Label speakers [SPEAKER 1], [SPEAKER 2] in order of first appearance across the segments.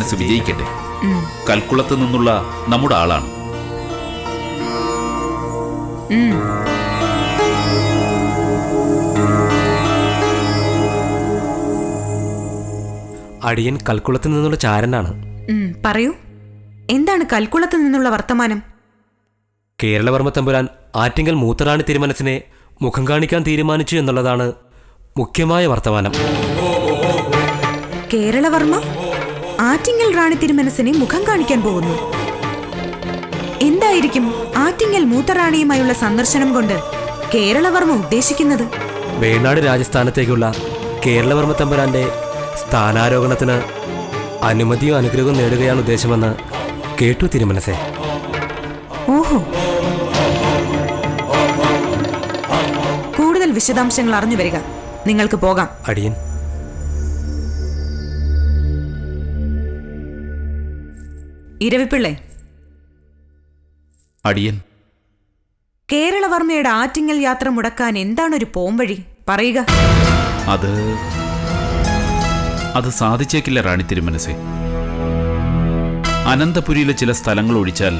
[SPEAKER 1] തിരുമനസ് വിജയിക്കട്ടെ. കൽക്കുളത്ത് നിന്നുള്ള നമ്മുടെ ആളാണ്.
[SPEAKER 2] അടിയൻ കൽക്കുളത്ത് നിന്നുള്ള ചാരനാണ്.
[SPEAKER 3] പറയൂ. എന്താണ് കൽക്കുളത്ത് നിന്നുള്ള വർത്തമാനം?
[SPEAKER 2] കേരളവർമ്മ തമ്പുരാൻ ആറ്റിങ്കൽ മൂത്തറാണി തിരുമനസിനെ മുഖം കാണിക്കാൻ തീരുമാനിച്ചു എന്നുള്ളതാണ് മുഖ്യമായ വർത്തമാനം.
[SPEAKER 3] കേരളവർമ്മ? ആറ്റിങ്ങൽ റാണി തിരുമനസിനെ മുഖം കാണിക്കാൻ പോകുന്നു. എന്തായിരിക്കും ആറ്റിങ്ങൽ മൂത്തറാണിയുമായുള്ള സന്ദർശനം കൊണ്ട് കേരളവർമ്മ ഉദ്ദേശിക്കുന്നത്?
[SPEAKER 2] വേണാട് രാജസ്ഥാനത്തേക്കുള്ള കേരളവർമ്മ തമ്പുരാന്റെ സ്ഥാനാരോഹണത്തിന് അനുമതിയോ അനുഗ്രഹവും നേടുകയാണ് ഉദ്ദേശമെന്ന് കേട്ടു തിരുമനസേ.
[SPEAKER 3] ഓഹോ. കൂടുതൽ വിശദാംശങ്ങൾ അറിഞ്ഞു വരിക. നിങ്ങൾക്ക് പോകാം.
[SPEAKER 2] അടിയൻ.
[SPEAKER 3] ഇരവിപ്പിള്ളേ.
[SPEAKER 1] അടിയൻ.
[SPEAKER 3] കേരളവർമ്മയുടെ ആറ്റിങ്ങൽ യാത്ര മുടക്കാൻ എന്താണൊരു പോംവഴി? പറയുക.
[SPEAKER 1] അത് അത് സാധിച്ചേക്കില്ല റാണി തിരുമനസേ. അനന്തപുരിയിലെ ചില സ്ഥലങ്ങൾ ഒഴിച്ചാൽ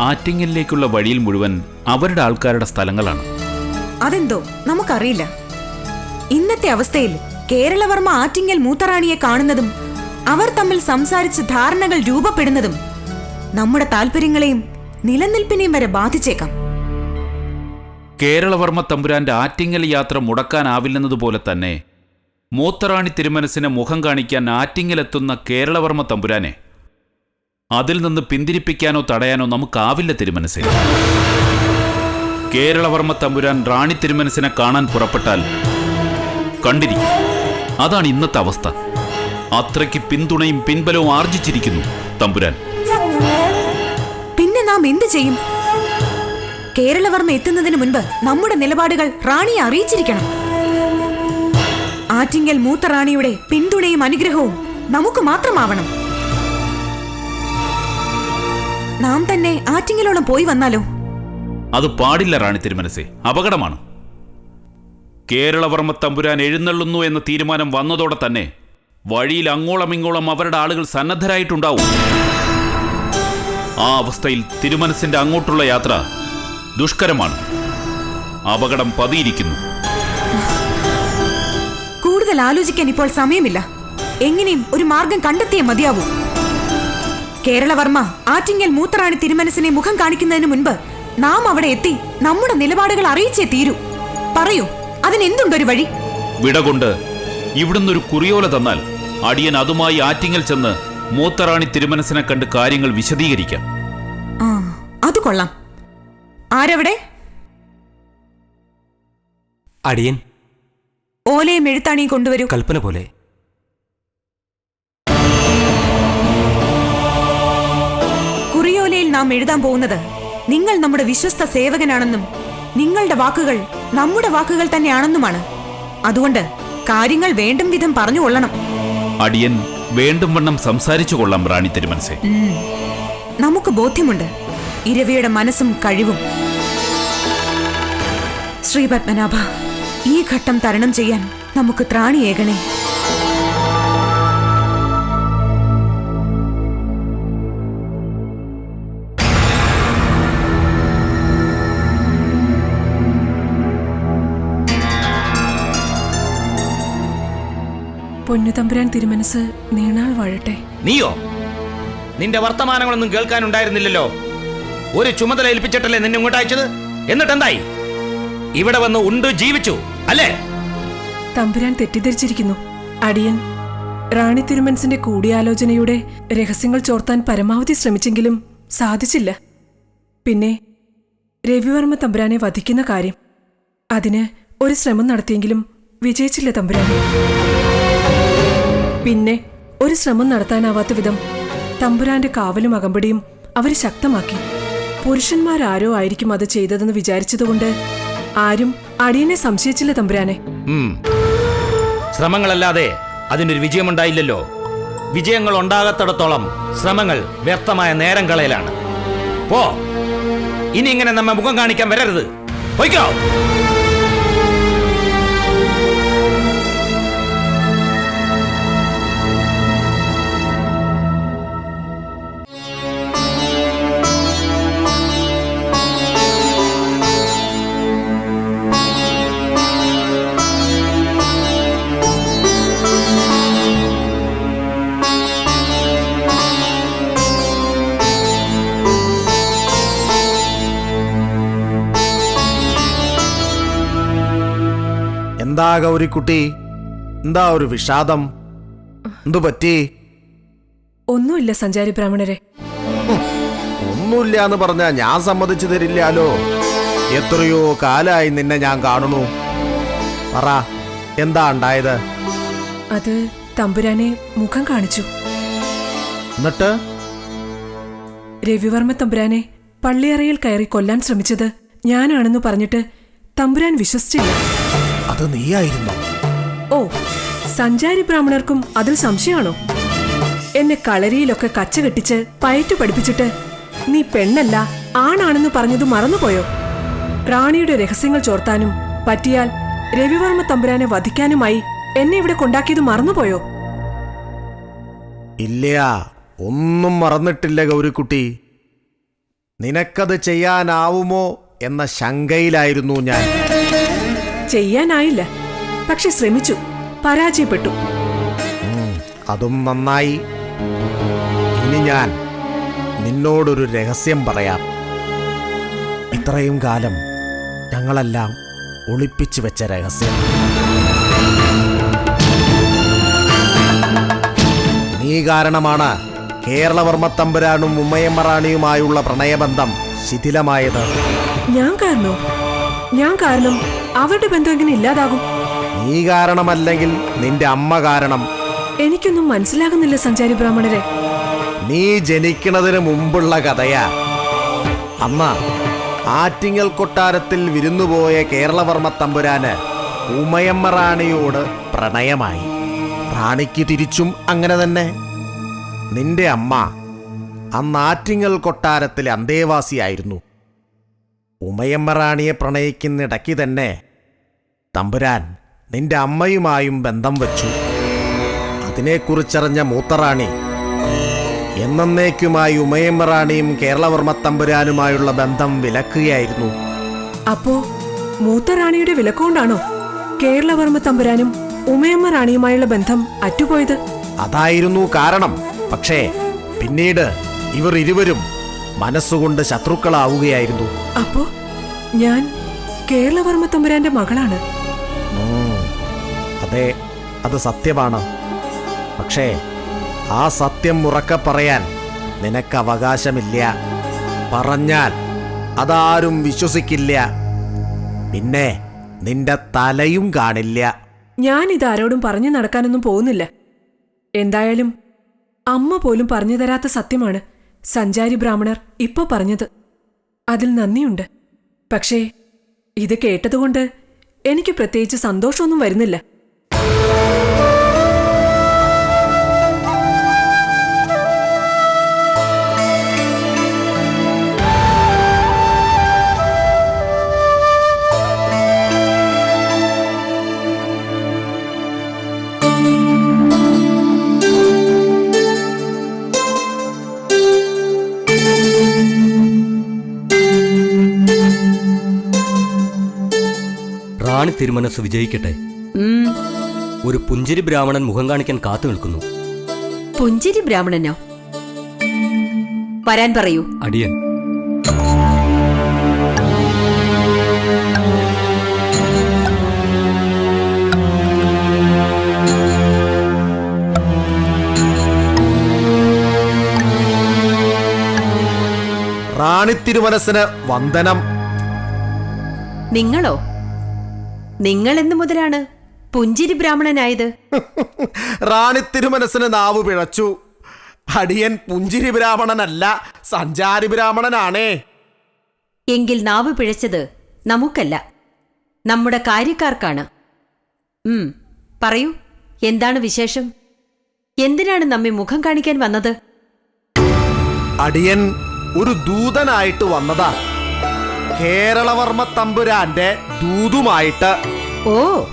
[SPEAKER 1] ആറ്റിങ്ങലിലേക്കുള്ള വഴിയിൽ മുഴുവൻ അവരുടെ ആൾക്കാരുടെ സ്ഥലങ്ങളാണ്.
[SPEAKER 3] അതെന്തോ? നമുക്കറിയില്ല. ഇന്നത്തെ അവസ്ഥയിൽ കേരളവർമ്മ ആറ്റിങ്ങൽ മൂത്തറാണിയെ കാണുന്നതും അവർ തമ്മിൽ സംസാരിച്ച് ധാരണകൾ രൂപപ്പെടുന്നതും നമ്മുടെ താല്പര്യങ്ങളെയും നിലനിൽപ്പിനെയും വരെ ബാധിച്ചേക്കാം.
[SPEAKER 1] കേരളവർമ്മ തമ്പുരാന്റെ ആറ്റിങ്ങൽ യാത്ര മുടക്കാനാവില്ലെന്നതുപോലെ തന്നെ മൂത്തറാണി തിരുമനസിനെ മുഖം കാണിക്കാൻ ആറ്റിങ്ങലെത്തുന്ന കേരളവർമ്മ തമ്പുരാനെ അതിൽ നിന്ന് പിന്തിരിപ്പിക്കാനോ തടയാനോ നമുക്കാവില്ല തിരുമനസിൽ കേരളവർമ്മ തമ്പുരാൻ റാണി തിരുമനസിനെ കാണാൻ പുറപ്പെട്ടാൽ കണ്ടിരിക്കും. അതാണ് ഇന്നത്തെ അവസ്ഥ. അത്രയ്ക്ക് പിന്തുണയും പിൻബലവും ആർജിച്ചിരിക്കുന്നു തമ്പുരാൻ.
[SPEAKER 3] പിന്നെ നാം എന്ത് ചെയ്യും? കേരളവർമ്മ എത്തുന്നതിന് മുൻപ് നമ്മുടെ നിലപാടുകൾ റാണിയെ അറിയിച്ചിരിക്കണം. ആറ്റിങ്ങൽ മൂത്ത റാണിയുടെ പിന്തുണയും അനുഗ്രഹവും നമുക്ക് മാത്രമാവണം. നാം തന്നെ ആറ്റിങ്ങലോളം പോയി വന്നാലോ?
[SPEAKER 1] അത് പാടില്ല റാണി തിരുമനസെ അപകടമാണ്. കേരളവർമ്മ തമ്പുരാൻ എഴുന്നള്ളുന്നു എന്ന തീരുമാനം വന്നതോടെ തന്നെ വഴിയിൽ അങ്ങോളം ഇങ്ങോളം അവരുടെ ആളുകൾ സന്നദ്ധരായിട്ടുണ്ടാവും. ആ അവസ്ഥയിൽ തിരുമനസിന്റെ അങ്ങോട്ടുള്ള യാത്ര ദുഷ്കരമാണ്. അപകടം പതിയിരിക്കുന്നു.
[SPEAKER 3] കൂടുതൽ ആലോചിക്കാൻ ഇപ്പോൾ സമയമില്ല. എങ്ങനെയും ഒരു മാർഗം കണ്ടെത്തിയേ മതിയാവൂ. കേരളവർമ്മ ആറ്റിങ്ങൽ മൂത്തറാണി തിരുമനസിനെ മുഖം കാണിക്കുന്നതിന് മുൻപ് നാം അവിടെ എത്തി നമ്മുടെ നിലപാടുകൾ അറിയിച്ചേ തീരൂ. പറയൂ അതിനെന്തുണ്ടൊരു വഴി?
[SPEAKER 1] വിടകൊണ്ട് ഇവിടുന്നൊരു കുറിയോല തന്നാൽ അടിയൻ അതുമായി ആറ്റിങ്ങൽ ചെന്ന് മൂത്തറാണി തിരുമനസിനെ കണ്ട് കാര്യങ്ങൾ വിശദീകരിക്കാം.
[SPEAKER 3] ആ അത് കൊള്ളാം. ആരവിടെ?
[SPEAKER 2] അടിയൻ.
[SPEAKER 3] ഓലയും എഴുത്താണിയും കൊണ്ടുവരൂ.
[SPEAKER 2] കൽപ്പന പോലെ.
[SPEAKER 3] കുറിയോലയിൽ നാം എഴുതാൻ പോകുന്നത് നിങ്ങൾ നമ്മുടെ വിശ്വസ്ത സേവകനാണെന്നും നിങ്ങളുടെ വാക്കുകൾ നമ്മുടെ വാക്കുകൾ തന്നെയാണെന്നുമാണ്. അതുകൊണ്ട് കാര്യങ്ങൾ വേണ്ടും വിധം പറഞ്ഞു കൊള്ളണം.
[SPEAKER 1] അടിയൻ വേണ്ടും വണ്ണം സംസാരിച്ചു കൊള്ളാം റാണി തിരുമനസെ.
[SPEAKER 3] നമുക്ക് ബോധ്യമുണ്ട്. ഇരവിയുടെ മനസ്സും കഴിവും. ശ്രീ പത്മനാഭ ഈ ഘട്ടം തരണം ചെയ്യാൻ നമുക്ക് ത്രാണിയേകണേ
[SPEAKER 4] പൊന്നുതമ്പുരാൻ തിരുമനസ് നീണാൾ വാഴട്ടെ.
[SPEAKER 5] നീയോ? നിന്റെ വർത്തമാനങ്ങളൊന്നും കേൾക്കാനുണ്ടായിരുന്നില്ലല്ലോ. ഒരു ചുമതല ഏൽപ്പിച്ചിട്ടല്ലേ നിന്നെ ഇങ്ങോട്ട് അയച്ചത്? എന്നിട്ട് എന്തായി ഇവിടെ വന്ന് ഉണ്ട് ജീവിച്ചു അല്ലേ?
[SPEAKER 4] തമ്പുരാൻ തെറ്റിദ്ധരിച്ചിരിക്കുന്നു. അടിയൻ റാണി തിരുമനസിന്റെ കൂടിയാലോചനയുടെ രഹസ്യങ്ങൾ ചോർത്താൻ പരമാവധി ശ്രമിച്ചെങ്കിലും സാധിച്ചില്ല. പിന്നെ രവിവർമ്മ തമ്പുരാനെ വധിക്കുന്ന കാര്യം. അതിന് ഒരു ശ്രമം നടത്തിയെങ്കിലും വിജയിച്ചില്ല തമ്പുരാൻ. പിന്നെ ഒരു ശ്രമം നടത്താനാവാത്ത വിധം തമ്പുരാന്റെ കാവലും അകമ്പടിയും അവർ ശക്തമാക്കി. പുരുഷന്മാരാരോ ആയിരിക്കും അത് ചെയ്തതെന്ന് വിചാരിച്ചതുകൊണ്ട് ആരും അടിയനെ സംശയിച്ചില്ല തമ്പുരാനെ.
[SPEAKER 5] ശ്രമങ്ങളല്ലാതെ അതിനൊരു വിജയമുണ്ടായില്ലല്ലോ. വിജയങ്ങൾ ഉണ്ടാകത്തിടത്തോളം ശ്രമങ്ങൾ വ്യർത്ഥമായ നേരം കളയലാണ്. പോ. ഇനി ഇങ്ങനെ നമ്മ മുഖം കാണിക്കാൻ വരരുത്. പൊയ്ക്കോ.
[SPEAKER 6] ഗൗരിക്കുട്ടി എന്താ ഒരു വിഷാദം? എന്തു പറ്റി?
[SPEAKER 4] ഒന്നുമില്ല സഞ്ചാരി ബ്രാഹ്മണരെ.
[SPEAKER 6] ഒന്നുമില്ല എന്ന് പറഞ്ഞാ ഞാൻ സമ്മതിച്ചു തരില്ലാലോ? എത്രയോ കാലായി നിന്നെ ഞാൻ കാണുന്നു. പറ എന്താ ഉണ്ടായത്?
[SPEAKER 4] അത് തമ്പുരാനെ മുഖം കാണിച്ചു.
[SPEAKER 6] എന്നിട്ട്?
[SPEAKER 4] രവിവർമ്മ തമ്പുരാനെ പള്ളിയറയിൽ കയറി കൊല്ലാൻ ശ്രമിച്ചത് ഞാനാണെന്ന് പറഞ്ഞിട്ട് തമ്പുരാൻ വിശ്വസിച്ചില്ല.
[SPEAKER 6] അത് നീയായിരുന്നു?
[SPEAKER 4] ഓ സഞ്ചാരി ബ്രാഹ്മണർക്കും അതിൽ സംശയമാണോ? എന്നെ കളരിയിലൊക്കെ കച്ച കെട്ടിച്ച് പയറ്റു പഠിപ്പിച്ചിട്ട് നീ പെണ്ണല്ല ആണാണെന്ന് പറഞ്ഞത് മറന്നുപോയോ? റാണിയുടെ രഹസ്യങ്ങൾ ചോർത്താനും പറ്റിയാൽ രവിവർമ്മ തമ്പുരാനെ വധിക്കാനുമായി എന്നെ ഇവിടെ കൊണ്ടാക്കിയത് മറന്നുപോയോ?
[SPEAKER 6] ഇല്ല ഒന്നും മറന്നിട്ടില്ല ഗൗരിക്കുട്ടി. നിനക്കത് ചെയ്യാനാവുമോ എന്ന ശങ്കയിലായിരുന്നു ഞാൻ.
[SPEAKER 4] ചെയ്യാനായില്ല. പക്ഷെ ശ്രമിച്ചു. പരാജയപ്പെട്ടു.
[SPEAKER 6] അതും നന്നായി. ഇനി ഞാൻ നിന്നോടൊരു രഹസ്യം പറയാം. ഇത്രയും കാലം ഞങ്ങളെല്ലാം ഒളിപ്പിച്ചു വെച്ച രഹസ്യം. നീ കാരണമാണ് കേരളവർമ്മ തമ്പുരാനും ഉമ്മയമ്മറാണിയുമായുള്ള പ്രണയബന്ധം ശിഥിലമായത്.
[SPEAKER 4] ഞാൻ കാരണം? ഞാൻ കാരണം അവരുടെ ബന്ധം എങ്ങനെ ഇല്ലാതാകും?
[SPEAKER 6] നീ കാരണമല്ലെങ്കിൽ നിന്റെ അമ്മ കാരണം.
[SPEAKER 4] എനിക്കൊന്നും മനസ്സിലാകുന്നില്ല സഞ്ചാരി ബ്രാഹ്മണരെ.
[SPEAKER 6] നീ ജനിക്കുന്നതിന് മുമ്പുള്ള കഥയാ. അമ്മ ആറ്റിങ്ങൽ കൊട്ടാരത്തിൽ വിരുന്നുപോയ കേരളവർമ്മ തമ്പുരാന് ഉമയമ്മ റാണിയോട് പ്രണയമായി. റാണിക്ക് തിരിച്ചും അങ്ങനെ തന്നെ. നിന്റെ അമ്മ അന്ന് ആറ്റിങ്ങൽ കൊട്ടാരത്തിലെ അന്തേവാസിയായിരുന്നു. ഉമയമ്മ റാണിയെ പ്രണയിക്കുന്നിടയ്ക്ക് തന്നെ തമ്പുരാൻ നിന്റെ അമ്മയുമായും ബന്ധം വച്ചു. അതിനെക്കുറിച്ചറിഞ്ഞ മൂത്തറാണി എന്നേക്കുമായി ഉമയമ്മ റാണിയും കേരളവർമ്മ തമ്പുരാനുമായുള്ള ബന്ധം വിലക്കുകയായിരുന്നു.
[SPEAKER 4] അപ്പോ മൂത്തറാണിയുടെ വിലക്കുകൊണ്ടാണോ വിലക്കൊണ്ടാണോ കേരളവർമ്മ തമ്പുരാനും ഉമയമ്മ റാണിയുമായുള്ള ബന്ധം അറ്റുപോയത്?
[SPEAKER 6] അതായിരുന്നു കാരണം. പക്ഷേ പിന്നീട് ഇവർ ഇരുവരും മനസ്സുകൊണ്ട് ശത്രുക്കളാവുകയായിരുന്നു.
[SPEAKER 4] അപ്പോ ഞാൻ കേരളവർമ്മ തമ്പുരാന്റെ മകളാണ്.
[SPEAKER 6] അതെ അത് സത്യമാണ്. പക്ഷേ ആ സത്യം ഉറക്കെ പറയാൻ നിനക്ക് അവകാശമില്ല. പറഞ്ഞാൽ അതാരും വിശ്വസിക്കില്ല. പിന്നെ നിന്റെ തലയും കാണില്ല.
[SPEAKER 4] ഞാൻ ഇതാരോടും പറഞ്ഞു നടക്കാനൊന്നും പോകുന്നില്ല. എന്തായാലും അമ്മ പോലും പറഞ്ഞു തരാത്ത സത്യമാണ് സഞ്ചാരി ബ്രാഹ്മണർ ഇപ്പൊ പറഞ്ഞത്. അതിൽ നന്ദിയുണ്ട്. പക്ഷേ ഇത് കേട്ടതുകൊണ്ട് എനിക്ക് പ്രത്യേകിച്ച് സന്തോഷമൊന്നും വരുന്നില്ല.
[SPEAKER 2] തിരുമനസ് വിജയിക്കട്ടെ. ഒരു പുഞ്ചിരി ബ്രാഹ്മണൻ മുഖം കാണിക്കാൻ കാത്തു നിൽക്കുന്നു.
[SPEAKER 7] പുഞ്ചിരി ബ്രാഹ്മണനോ? വരാൻ പറയൂ.
[SPEAKER 2] അടിയൻ.
[SPEAKER 6] റാണി തിരുമനസിന് വന്ദനം.
[SPEAKER 7] നിങ്ങളോ? നിങ്ങൾ എന്നു മുതലാണ് പുഞ്ചിരി ബ്രാഹ്മണനായത്.
[SPEAKER 6] റാണി തിരുമനസിന് നാവ് പിഴച്ചു. അടിയൻ പുഞ്ചിരി ബ്രാഹ്മണനല്ല സഞ്ചാരി ബ്രാഹ്മണനാണേ.
[SPEAKER 7] എങ്കിൽ നാവ് പിഴച്ചത് നമുക്കല്ല നമ്മുടെ കാര്യക്കാർക്കാണ്. ഉം പറയൂ എന്താണ് വിശേഷം? എന്തിനാണ് നമ്മെ മുഖം കാണിക്കാൻ വന്നത്?
[SPEAKER 6] അടിയൻ ഒരു ദൂതനായിട്ട് വന്നതാ. കേരളവർമ്മ തമ്പുരാന്റെ ദൂതുമായിട്ട്.
[SPEAKER 7] ഓ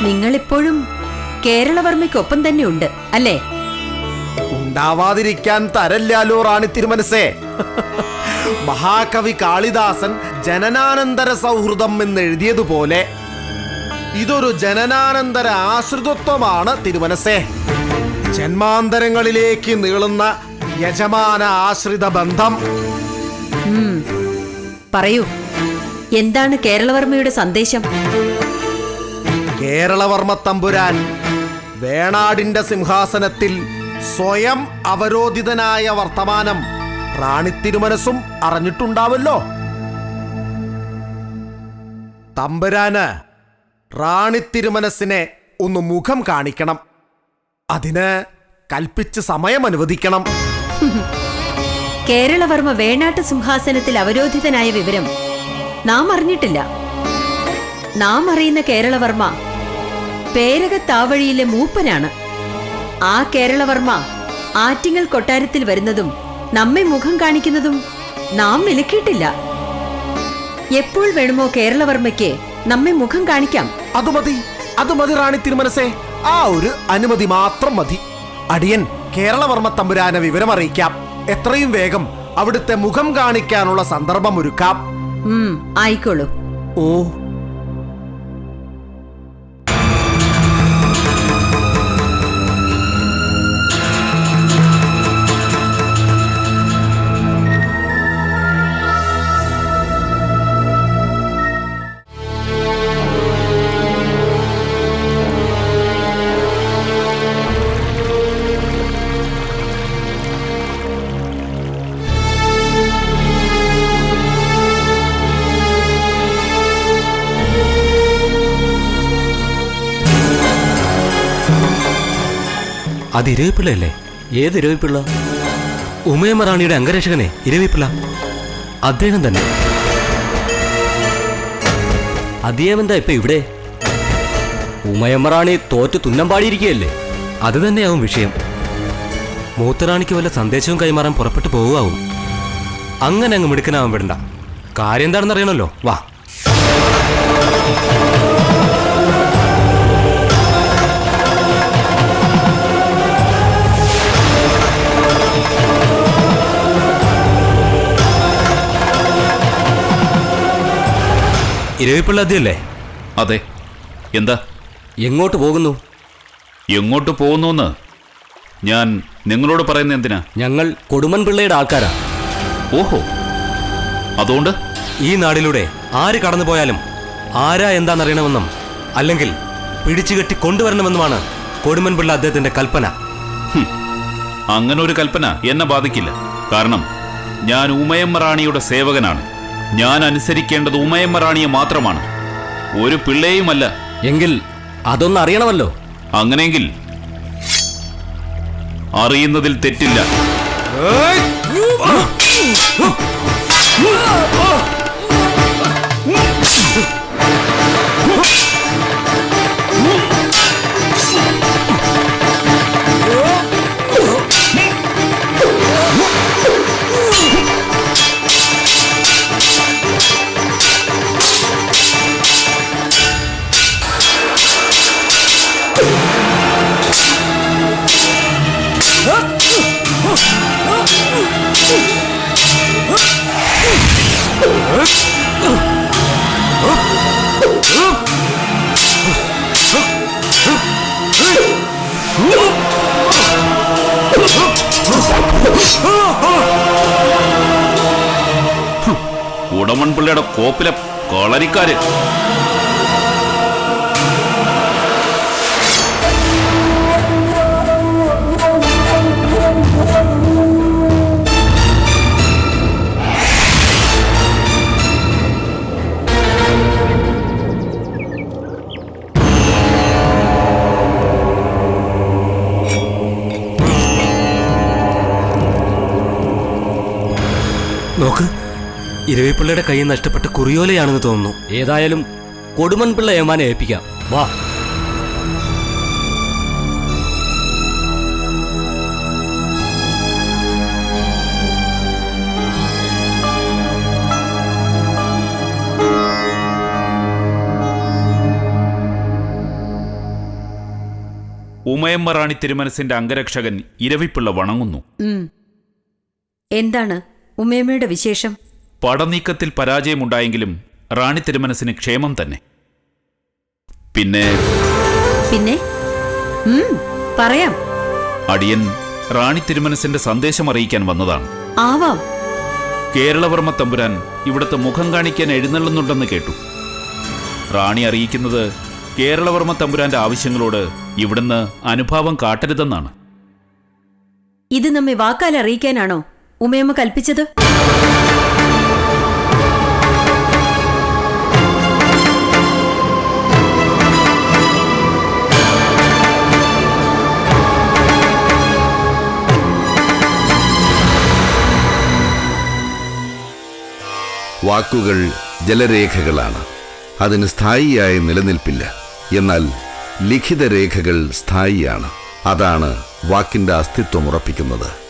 [SPEAKER 7] നിങ്ങളിപ്പോഴും കേരളവർമ്മയ്ക്കൊപ്പം തന്നെ ഉണ്ട് അല്ലേ?
[SPEAKER 6] ഉണ്ടാവാതിരിക്കാൻ തരല്ലാലോ റാണി തിരുമനസേ. മഹാകവി കാളിദാസൻ ജനനാനന്തര സൗഹൃദം എന്നെഴുതിയതുപോലെ ഇതൊരു ജനനാനന്തര ആശ്രിതത്വമാണ് തിരുമനസേ. ജന്മാന്തരങ്ങളിലേക്ക് നീളുന്ന യജമാന ആശ്രിത ബന്ധം.
[SPEAKER 7] പറയൂ. എന്താണ് കേരളവർമ്മയുടെ സന്ദേശം?
[SPEAKER 6] കേരളവർമ്മ തമ്പുരാൻ വേണാടിന്റെ സിംഹാസനത്തിൽ സ്വയം അവരോധിതനായ വർത്തമാനം റാണി തിരുമനസും അറിഞ്ഞിട്ടുണ്ടാവല്ലോ. തമ്പുരാന് റാണി തിരുമനസിനെ ഒന്ന് മുഖം കാണിക്കണം. അതിന് കൽപ്പിച്ച് സമയം അനുവദിക്കണം.
[SPEAKER 7] കേരളവർമ്മ വേണാട്ട് സിംഹാസനത്തിൽ അവരോധിതനായ വിവരം നാം അറിഞ്ഞിട്ടില്ല. നാം അറിയുന്ന കേരളവർമ്മ പേരകത്താവഴിയിലെ മൂപ്പനാണ്. ആ കേരളവർമ്മ ആറ്റിങ്ങൽ കൊട്ടാരത്തിൽ വരുന്നതും നമ്മെ മുഖം കാണിക്കുന്നതും നാം വിലക്കിയിട്ടില്ല. എപ്പോൾ വേണമോ കേരളവർമ്മയ്ക്ക് നമ്മെ മുഖം കാണിക്കാം.
[SPEAKER 6] അത് മതി അത് മതി റാണി തിരുമനസേ. ആ ഒരു അനുമതി മാത്രം മതി. അടിയൻ കേരളവർമ്മ തമ്പുരാനെ വിവരം അറിയിക്കാം എത്രയും വേഗം അവിടുത്തെ മുഖം കാണിക്കാനുള്ള സന്ദർഭം ഒരുക്കാം.
[SPEAKER 7] ഉം ആയിക്കോളൂ.
[SPEAKER 6] ഓ
[SPEAKER 2] അത് ഇരവിപ്പിള്ളയല്ലേ ഏത് ഇരവിപ്പിള്ള ഉമയമ്മ റാണിയുടെ അംഗരക്ഷകനെ ഇരവിപ്പിള്ള അദ്ദേഹം തന്നെ. അദ്ദേഹം എന്താ ഇപ്പൊ ഇവിടെ? ഉമയമറാണി തോറ്റ് തുന്നം പാടിയിരിക്കുകയല്ലേ? അത് തന്നെയാവും വിഷയം. മൂത്തറാണിക്ക് വല്ല സന്ദേശവും കൈമാറാൻ പുറപ്പെട്ടു പോവുകയാവും. അങ്ങനെ അങ്ങ് മിടുക്കനാവാൻ വിടണ്ട. കാര്യം എന്താണെന്ന് അറിയണമല്ലോ വാ. ഇരവിപ്പിള്ള അതിയല്ലേ
[SPEAKER 1] അതെ. എന്താ?
[SPEAKER 2] എങ്ങോട്ട് പോകുന്നു?
[SPEAKER 1] എങ്ങോട്ട് പോകുന്നു ഞാൻ നിങ്ങളോട് പറയുന്ന എന്തിനാ?
[SPEAKER 2] ഞങ്ങൾ കൊടുമൻ പിള്ളയുടെ ആൾക്കാരാ.
[SPEAKER 1] ഓഹോ. അതുകൊണ്ട്?
[SPEAKER 2] ഈ നാടിലൂടെ ആര് കടന്നു പോയാലും ആരാ എന്താണെന്നറിയണമെന്നും അല്ലെങ്കിൽ പിടിച്ചുകെട്ടി കൊണ്ടുവരണമെന്നുമാണ് കൊടുമൻ പിള്ള അദ്ദേഹത്തിന്റെ കൽപ്പന.
[SPEAKER 1] അങ്ങനൊരു ഒരു കൽപ്പന എന്നെ ബാധിക്കില്ല. കാരണം ഞാൻ ഉമയം റാണിയുടെ സേവകനാണ്. ഞാൻ അനുസരിക്കേണ്ടത് ഉമയമ്മ റാണിയെ മാത്രമാണ്. ഒരു പിള്ളേയുമല്ല.
[SPEAKER 2] എങ്കിൽ അതൊന്നും അറിയണമല്ലോ.
[SPEAKER 1] അങ്ങനെയെങ്കിൽ അറിയുന്നതിൽ തെറ്റില്ല. ഉടമൺ പിള്ളയുടെ കോപ്പിലെ കളരിക്കാര്
[SPEAKER 2] നോക്ക്. ഇരവിപ്പിള്ളയുടെ കൈ നഷ്ടപ്പെട്ട കുറിയോലയാണെന്ന് തോന്നുന്നു. ഏതായാലും കൊടുമൻ പിള്ള ഏമാനെ ഏൽപ്പിക്കാം. വാ.
[SPEAKER 1] ഉമയമ്മ റാണി തിരുമനസിന്റെ അംഗരക്ഷകൻ ഇരവിപ്പിള്ള വണങ്ങുന്നു.
[SPEAKER 7] എന്താണ് ഉമയമ്മയുടെ വിശേഷം?
[SPEAKER 1] പടനീക്കത്തിൽ പരാജയമുണ്ടായെങ്കിലും റാണി തിരുമനസിന് ക്ഷേമം തന്നെ. പിന്നെ
[SPEAKER 7] പിന്നെ? പറയാം.
[SPEAKER 1] അടിയൻ റാണി തിരുമനസിന്റെ സന്ദേശം അറിയിക്കാൻ വന്നതാണ്.
[SPEAKER 7] ആവാം.
[SPEAKER 1] കേരളവർമ്മ തമ്പുരാൻ ഇവിടുത്തെ മുഖം കാണിക്കാൻ എഴുന്നള്ളുന്നുണ്ടെന്ന് കേട്ടു. റാണി അറിയിക്കുന്നത് കേരളവർമ്മ തമ്പുരാന്റെ ആവശ്യങ്ങളോട് ഇവിടുന്ന് അനുഭാവം കാട്ടരുതെന്നാണ്.
[SPEAKER 7] ഇത് നമ്മെ വാക്കാൽ അറിയിക്കാനാണോ ഉമയമ്മ കൽപ്പിച്ചത്?
[SPEAKER 8] വാക്കുകൾ ജലരേഖകളാണ്. അതിന് സ്ഥായിയായി നിലനിൽപ്പില്ല. എന്നാൽ ലിഖിത രേഖകൾ സ്ഥായിയാണ്. അതാണ് വാക്കിന്റെ അസ്തിത്വം ഉറപ്പിക്കുന്നത്.